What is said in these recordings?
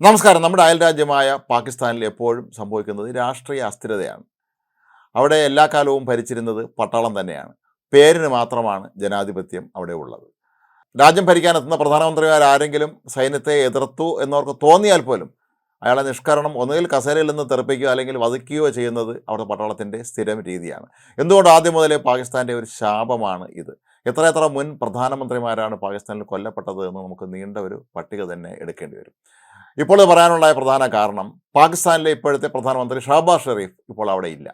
നമസ്കാരം. നമ്മുടെ അയൽ രാജ്യമായ പാകിസ്ഥാനിൽ എപ്പോഴും സംഭവിക്കുന്നത് രാഷ്ട്രീയ അസ്ഥിരതയാണ്. അവിടെ എല്ലാ കാലവും ഭരിച്ചിരുന്നത് പട്ടാളം തന്നെയാണ്. പേരിന് മാത്രമാണ് ജനാധിപത്യം അവിടെ ഉള്ളത്. രാജ്യം ഭരിക്കാനെത്തുന്ന പ്രധാനമന്ത്രിമാർ ആരെങ്കിലും സൈന്യത്തെ എതിർത്തു എന്നവർക്ക് തോന്നിയാൽ പോലും അയാളെ നിഷ്കരണം ഒന്നുകിൽ കസേരയിൽ നിന്ന് തെറിപ്പിക്കുകയോ അല്ലെങ്കിൽ വധിക്കുകയോ ചെയ്യുന്നത് അവിടുത്തെ പട്ടാളത്തിന്റെ സ്ഥിരം രീതിയാണ്. എന്തുകൊണ്ട് ആദ്യം മുതലേ പാകിസ്ഥാന്റെ ഒരു ശാപമാണ് ഇത്? എത്രയെത്ര എത്ര മുൻ പ്രധാനമന്ത്രിമാരാണ് പാകിസ്ഥാനിൽ കൊല്ലപ്പെട്ടത് എന്ന് നമുക്ക് നീണ്ട ഒരു പട്ടിക തന്നെ എടുക്കേണ്ടി വരും. ഇപ്പോൾ പറയാനുള്ള പ്രധാന കാരണം പാകിസ്ഥാനിലെ ഇപ്പോഴത്തെ പ്രധാനമന്ത്രി ഷാബാസ് ഷെറീഫ് ഇപ്പോൾ അവിടെ ഇല്ല.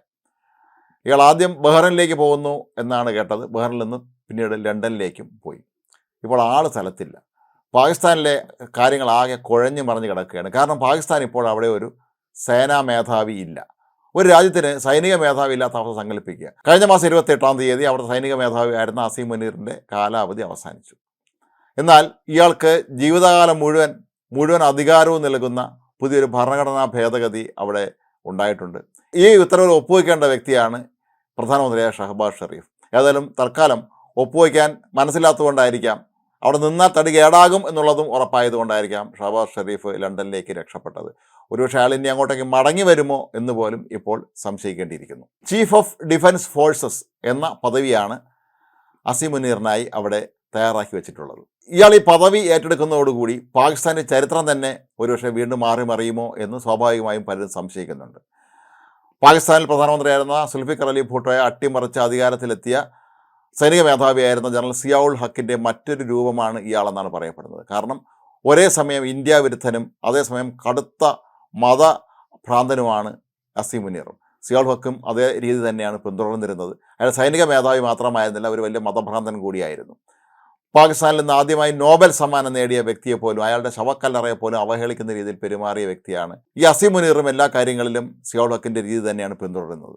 ഇയാൾ ആദ്യം ബഹ്റിനിലേക്ക് പോകുന്നു എന്നാണ് കേട്ടത്. ബഹ്റൈനിൽ നിന്ന് പിന്നീട് ലണ്ടനിലേക്കും പോയി. ഇപ്പോൾ ആൾ സ്ഥലത്തില്ല. പാകിസ്ഥാനിലെ കാര്യങ്ങൾ ആകെ കുഴഞ്ഞു മറിഞ്ഞ് കിടക്കുകയാണ്. കാരണം പാകിസ്ഥാൻ ഇപ്പോൾ അവിടെ ഒരു സേനാ മേധാവി ഇല്ല. ഒരു രാജ്യത്തിന് സൈനിക മേധാവി ഇല്ലാത്ത അവസ്ഥ സങ്കല്പിക്കുക. കഴിഞ്ഞ മാസം ഇരുപത്തി എട്ടാം തീയതി അവിടുത്തെ സൈനിക മേധാവി ആയിരുന്ന അസീം മുനീറിന്റെ കാലാവധി അവസാനിച്ചു. എന്നാൽ ഇയാൾക്ക് ജീവിതകാലം മുഴുവൻ മുഴുവൻ അധികാരവും നൽകുന്ന പുതിയൊരു ഭരണഘടനാ ഭേദഗതി അവിടെ ഉണ്ടായിട്ടുണ്ട്. ഈ ഉത്തരവിൽ ഒപ്പുവയ്ക്കേണ്ട വ്യക്തിയാണ് പ്രധാനമന്ത്രിയായ ഷഹബാസ് ഷെറീഫ് ഏതായാലും തൽക്കാലം ഒപ്പുവയ്ക്കാൻ മനസ്സിലാത്തതുകൊണ്ടായിരിക്കാം അവിടെ നിന്നാൽ തടി കേടാകും എന്നുള്ളതും ഉറപ്പായതുകൊണ്ടായിരിക്കാം ഷഹബാസ് ഷെറീഫ് ലണ്ടനിലേക്ക് രക്ഷപ്പെട്ടത്. ഒരുപക്ഷെ ആൾ ഇനി അങ്ങോട്ടേക്ക് മടങ്ങി വരുമോ എന്ന് പോലും ഇപ്പോൾ സംശയിക്കേണ്ടിയിരിക്കുന്നു. ചീഫ് ഓഫ് ഡിഫൻസ് ഫോഴ്സസ് എന്ന പദവിയാണ് അസിമുനീറിനായി അവിടെ തയ്യാറാക്കി വെച്ചിട്ടുള്ളത്. ഇയാൾ ഈ പദവി ഏറ്റെടുക്കുന്നതോടുകൂടി പാകിസ്ഥാന്റെ ചരിത്രം തന്നെ ഒരുപക്ഷെ വീണ്ടും മാറി മറിയുമോ എന്ന് സ്വാഭാവികമായും പലരും സംശയിക്കുന്നുണ്ട്. പാകിസ്ഥാനിൽ പ്രധാനമന്ത്രിയായിരുന്ന സുൽഫിക്കർ അലി ഭൂട്ടോയെ അട്ടിമറിച്ച് അധികാരത്തിലെത്തിയ സൈനിക മേധാവിയായിരുന്ന ജനറൽ സിയാവുൾ ഹക്കിന്റെ മറ്റൊരു രൂപമാണ് ഇയാളെന്നാണ് പറയപ്പെടുന്നത്. കാരണം ഒരേ സമയം ഇന്ത്യ വിരുദ്ധനും അതേസമയം കടുത്ത മത ഭ്രാന്തനുമാണ് അസീം മുനീറും സിയാൾ ഹക്കും അതേ രീതി തന്നെയാണ് പിന്തുടർന്നിരുന്നത്. അയാൾ സൈനിക മേധാവി മാത്രമായിരുന്നില്ല ഒരു വലിയ മതഭ്രാന്തൻ കൂടിയായിരുന്നു. പാകിസ്ഥാനിൽ നിന്ന് ആദ്യമായി നോബൽ സമ്മാനം നേടിയ വ്യക്തിയെ പോലും അയാളുടെ ശവക്കല്ലറയെ പോലും അവഹേളിക്കുന്ന രീതിയിൽ പെരുമാറിയ വ്യക്തിയാണ്. ഈ അസിമുനീറും എല്ലാ കാര്യങ്ങളിലും സിയാൾ ഹക്കിന്റെ രീതി തന്നെയാണ് പിന്തുടരുന്നത്.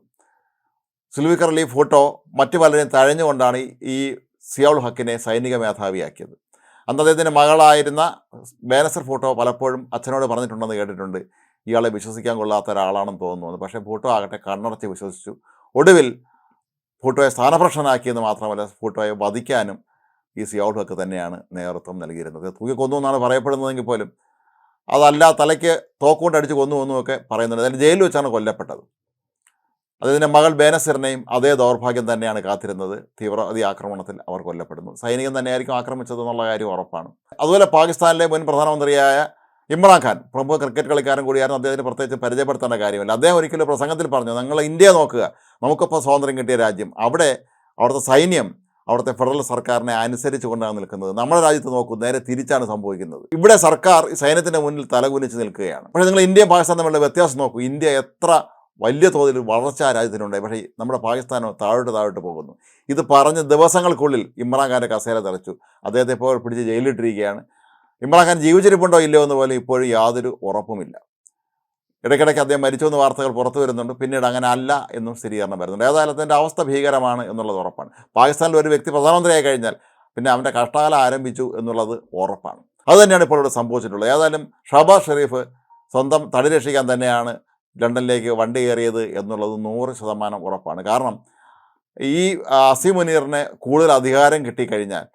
സുൽവിക്കർ അലി ഫോട്ടോ മറ്റു പലരെയും തഴഞ്ഞുകൊണ്ടാണ് ഈ സിയോൾ ഹക്കിനെ സൈനിക മേധാവിയാക്കിയത്. അന്ന് അദ്ദേഹത്തിന്റെ മകളായിരുന്ന ബേനസർ ഫോട്ടോ പലപ്പോഴും അച്ഛനോട് പറഞ്ഞിട്ടുണ്ടെന്ന് കേട്ടിട്ടുണ്ട്. ഇയാളെ വിശ്വസിക്കാൻ കൊള്ളാത്ത ഒരാളാണെന്ന് തോന്നുന്നു. പക്ഷേ ഫോട്ടോ ആകട്ടെ കണ്ണടച്ച് വിശ്വസിച്ചു. ഒടുവിൽ ഫോട്ടോയെ സ്ഥാനഭ്രഷ്ടനാക്കിയെന്ന് മാത്രമല്ല ഫോട്ടോയെ വധിക്കാനും ഈ സി ഔട്ടൊക്കെ തന്നെയാണ് നേതൃത്വം നൽകിയിരുന്നത്. തൂക്കിക്കൊന്നു എന്നാണ് പറയപ്പെടുന്നതെങ്കിൽ പോലും അതല്ല തലയ്ക്ക് തോക്കുകൊണ്ട് അടിച്ച് കൊന്നു എന്നൊക്കെ പറയുന്നുണ്ട്. അതിന് ജയിലിൽ വെച്ചാണ് കൊല്ലപ്പെട്ടത്. അതിന്റെ മകൾ ബേനസിറിനെയും അതേ ദൗർഭാഗ്യം തന്നെയാണ് കാത്തിരുന്നത്. തീവ്രവാദി ആക്രമണത്തിൽ അവർ കൊല്ലപ്പെടുന്നു. സൈനികൻ തന്നെയായിരിക്കും ആക്രമിച്ചത് എന്നുള്ള കാര്യം ഉറപ്പാണ്. അതുപോലെ പാകിസ്ഥാനിലെ മുൻ പ്രധാനമന്ത്രിയായ ഇമ്രാൻഖാൻ പ്രമുഖ ക്രിക്കറ്റ് കളിക്കാരൻ കൂടിയായിരുന്നു അദ്ദേഹത്തിന് പ്രത്യേകിച്ച് പരിചയപ്പെടുത്തേണ്ട കാര്യമില്ല. അദ്ദേഹം ഒരിക്കലും പ്രസംഗത്തിൽ പറഞ്ഞു നിങ്ങൾ ഇന്ത്യ നോക്കുക. നമുക്കിപ്പോൾ സ്വാതന്ത്ര്യം കിട്ടിയ രാജ്യം. അവിടെ അവിടുത്തെ സൈന്യം അവിടുത്തെ ഫെഡറൽ സർക്കാരിനെ അനുസരിച്ച് കൊണ്ടാണ് നിൽക്കുന്നത്. നമ്മുടെ രാജ്യത്ത് നോക്കൂ നേരെ തിരിച്ചാണ് സംഭവിക്കുന്നത്. ഇവിടെ സർക്കാർ സൈന്യത്തിന്റെ മുന്നിൽ തലകുനിച്ച് നിൽക്കുകയാണ്. പക്ഷേ നിങ്ങൾ ഇന്ത്യ പാകിസ്ഥാൻ തമ്മിലുള്ള വ്യത്യാസം നോക്കൂ. ഇന്ത്യ എത്ര വലിയ തോതിൽ വളർച്ച ആ രാജ്യത്തിനുണ്ടായി. പക്ഷേ നമ്മുടെ പാകിസ്ഥാനോ താഴോട്ട് താഴോട്ട് പോകുന്നു. ഇത് പറഞ്ഞ ദിവസങ്ങൾക്കുള്ളിൽ ഇമ്രാൻഖാന്റെ കസേര തെറച്ചു. അദ്ദേഹത്തെ ഇപ്പോൾ പിടിച്ച് ജയിലിലിട്ടിരിക്കുകയാണ്. ഇമ്രാൻഖാൻ ജീവിച്ചിരിപ്പുണ്ടോ ഇല്ലയോ എന്ന് പോലും ഇപ്പോഴും യാതൊരു ഉറപ്പുമില്ല. ഇടയ്ക്കിടയ്ക്ക് അദ്ദേഹം മരിച്ചു എന്ന് വാർത്തകൾ പുറത്തു വരുന്നുണ്ട്. പിന്നീട് അങ്ങനെ അല്ല എന്നും സ്ഥിരീകരണം വരുന്നുണ്ട്. ഏതായാലും അതിന്റെ അവസ്ഥ ഭീകരമാണ് എന്നുള്ളത് ഉറപ്പാണ്. പാകിസ്ഥാനിൽ ഒരു വ്യക്തി പ്രധാനമന്ത്രിയായി കഴിഞ്ഞാൽ പിന്നെ അവന്റെ കഷ്ടകാലം ആരംഭിച്ചു എന്നുള്ളത് ഉറപ്പാണ്. അതുതന്നെയാണ് ഇപ്പോൾ ഇവിടെ സംഭവിച്ചിട്ടുള്ളത്. ഏതായാലും ഷഹബാസ് ഷെരീഫ് സ്വന്തം തടി രക്ഷിക്കാൻ തന്നെയാണ് ലണ്ടനിലേക്ക് വണ്ടി കയറിയത് എന്നുള്ളത് നൂറ് ശതമാനം ഉറപ്പാണ്. കാരണം ഈ അസി മുനീറിന് കൂടുതൽ അധികാരം കിട്ടിക്കഴിഞ്ഞാൽ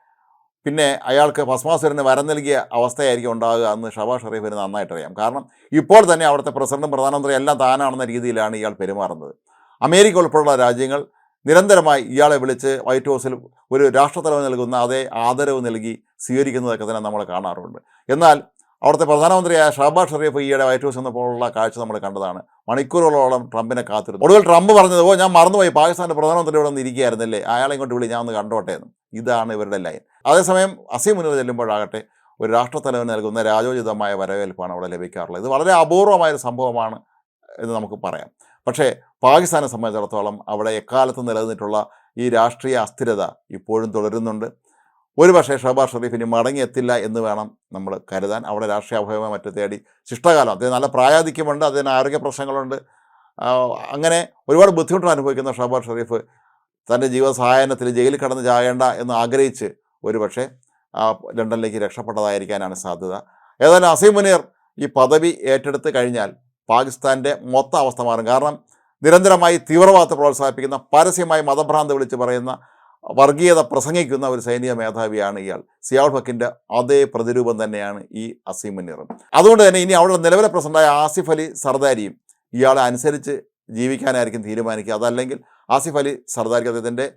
പിന്നെ അയാൾക്ക് ഭസ്മാസുരന് വരം നൽകിയ അവസ്ഥയായിരിക്കും ഉണ്ടാകുക എന്ന് ഷബാസ് ഷറീഫിന് നന്നായിട്ടറിയാം കാരണം ഇപ്പോൾ തന്നെ അവിടുത്തെ പ്രസിഡന്റും പ്രധാനമന്ത്രി എല്ലാം താനാണെന്ന രീതിയിലാണ് ഇയാൾ പെരുമാറുന്നത്. അമേരിക്ക ഉൾപ്പെടെയുള്ള രാജ്യങ്ങൾ നിരന്തരമായി ഇയാളെ വിളിച്ച് വൈറ്റ് ഹൗസിൽ ഒരു രാഷ്ട്രത്തലവ് നൽകുന്ന അതേ ആദരവ് നൽകി സ്വീകരിക്കുന്നതൊക്കെ തന്നെ നമ്മൾ കാണാറുണ്ട്. എന്നാൽ അവിടുത്തെ പ്രധാനമന്ത്രിയായ ഷാബാസ് ഷെറീഫ് ഈയിടെ വൈറ്റ് ഹൗസ് എന്നപ്പോഴുള്ള കാഴ്ച നമ്മൾ കണ്ടതാണ്. മണിക്കൂറുകളോളം ട്രംപിനെ കാത്തിരുന്നു. ഒടുവിൽ ട്രംപ് പറഞ്ഞത് ഓ ഞാൻ മറന്നുപോയി. പാകിസ്ഥാന്റെ പ്രധാനമന്ത്രി ഇവിടെ ഒന്ന് ഇരിക്കുകയായിരുന്നില്ലേ? അയാളെ ഇങ്ങോട്ട് വിളി ഞാൻ ഒന്ന് കണ്ടോട്ടെ എന്ന്. ഇതാണ് ഇവരുടെ ലൈൻ. അതേസമയം അസീം മുന്നിൽ ചെല്ലുമ്പോഴാകട്ടെ ഒരു രാഷ്ട്രത്തലവൻ നൽകുന്ന രാജോചിതമായ വരവേൽപ്പാണ് അവിടെ ലഭിക്കാറുള്ളത്. ഇത് വളരെ അപൂർവമായ ഒരു സംഭവമാണ് എന്ന് നമുക്ക് പറയാം. പക്ഷേ പാകിസ്ഥാനെ സംബന്ധിച്ചിടത്തോളം അവിടെ എക്കാലത്തും നിലനിന്നിട്ടുള്ള ഈ രാഷ്ട്രീയ അസ്ഥിരത ഇപ്പോഴും തുടരുന്നുണ്ട്. ഒരു പക്ഷേ ഷഹബാസ് ഷെറീഫിന് മടങ്ങിയെത്തില്ല എന്ന് വേണം നമ്മൾ കരുതാൻ. അവിടെ രാഷ്ട്രീയ അഭയമോ മറ്റു തേടി ശിഷ്ടകാലം. അദ്ദേഹം നല്ല പ്രായാധിക്യമുണ്ട് അദ്ദേഹത്തിന് ആരോഗ്യ പ്രശ്നങ്ങളുണ്ട്. അങ്ങനെ ഒരുപാട് ബുദ്ധിമുട്ടുകൾ അനുഭവിക്കുന്ന ഷഹബാസ് ഷെറീഫ് തന്റെ ജീവസഹായനത്തിൽ ജയിലിൽ കടന്ന് ചാകേണ്ട എന്ന് ആഗ്രഹിച്ച് ഒരുപക്ഷെ ലണ്ടനിലേക്ക് രക്ഷപ്പെട്ടതായിരിക്കാനാണ് സാധ്യത. ഏതായാലും അസീം മുനീർ ഈ പദവി ഏറ്റെടുത്ത് കഴിഞ്ഞാൽ പാകിസ്ഥാന്റെ മൊത്ത അവസ്ഥ മാറും. കാരണം നിരന്തരമായി തീവ്രവാദത്തെ പ്രോത്സാഹിപ്പിക്കുന്ന പരസ്യമായി മതഭ്രാന്ത് വിളിച്ച് പറയുന്ന വർഗീയത പ്രസംഗിക്കുന്ന ഒരു സൈനിക മേധാവിയാണ് ഇയാൾ. സിയാൾ ഹക്കിന്റെ അതേ പ്രതിരൂപം തന്നെയാണ് ഈ അസീം മുനീറും. അതുകൊണ്ട് തന്നെ ഇനി അവിടെ നിലവിലെ പ്രസിഡന്റായ ആസിഫ് അലി സർദാരിയും ഇയാളെ അനുസരിച്ച് ജീവിക്കാനായിരിക്കും തീരുമാനിക്കുക. അതല്ലെങ്കിൽ ആസിഫ് അലി സർദാരിക്ക് അദ്ദേഹത്തിന്റെ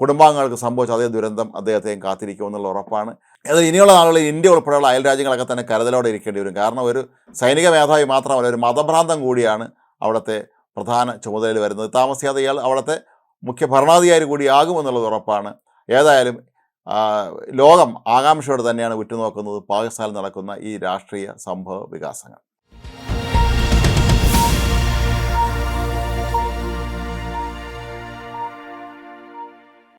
കുടുംബാംഗങ്ങൾക്ക് സംഭവിച്ച അതേ ദുരന്തം അദ്ദേഹത്തെയും കാത്തിരിക്കുമെന്നുള്ള ഉറപ്പാണ്. അത് ഇനിയുള്ള നാളുകളിൽ ഇന്ത്യ ഉൾപ്പെടെയുള്ള അയൽ രാജ്യങ്ങളൊക്കെ തന്നെ കരുതലോടെ ഇരിക്കേണ്ടി വരും. കാരണം ഒരു സൈനിക മേധാവി മാത്രമല്ല ഒരു മതഭ്രാന്തം കൂടിയാണ് അവിടുത്തെ പ്രധാന ചുമതലയിൽ വരുന്നത്. താമസിയാതെ ഇയാൾ അവിടുത്തെ മുഖ്യ ഭരണാധികാരി കൂടിയാകുമെന്നുള്ളത് ഉറപ്പാണ്. ഏതായാലും ലോകം ആകാംക്ഷയോടെ തന്നെയാണ് ഉറ്റുനോക്കുന്നത് പാകിസ്ഥാനിൽ നടക്കുന്ന ഈ രാഷ്ട്രീയ സംഭവ വികാസങ്ങൾ.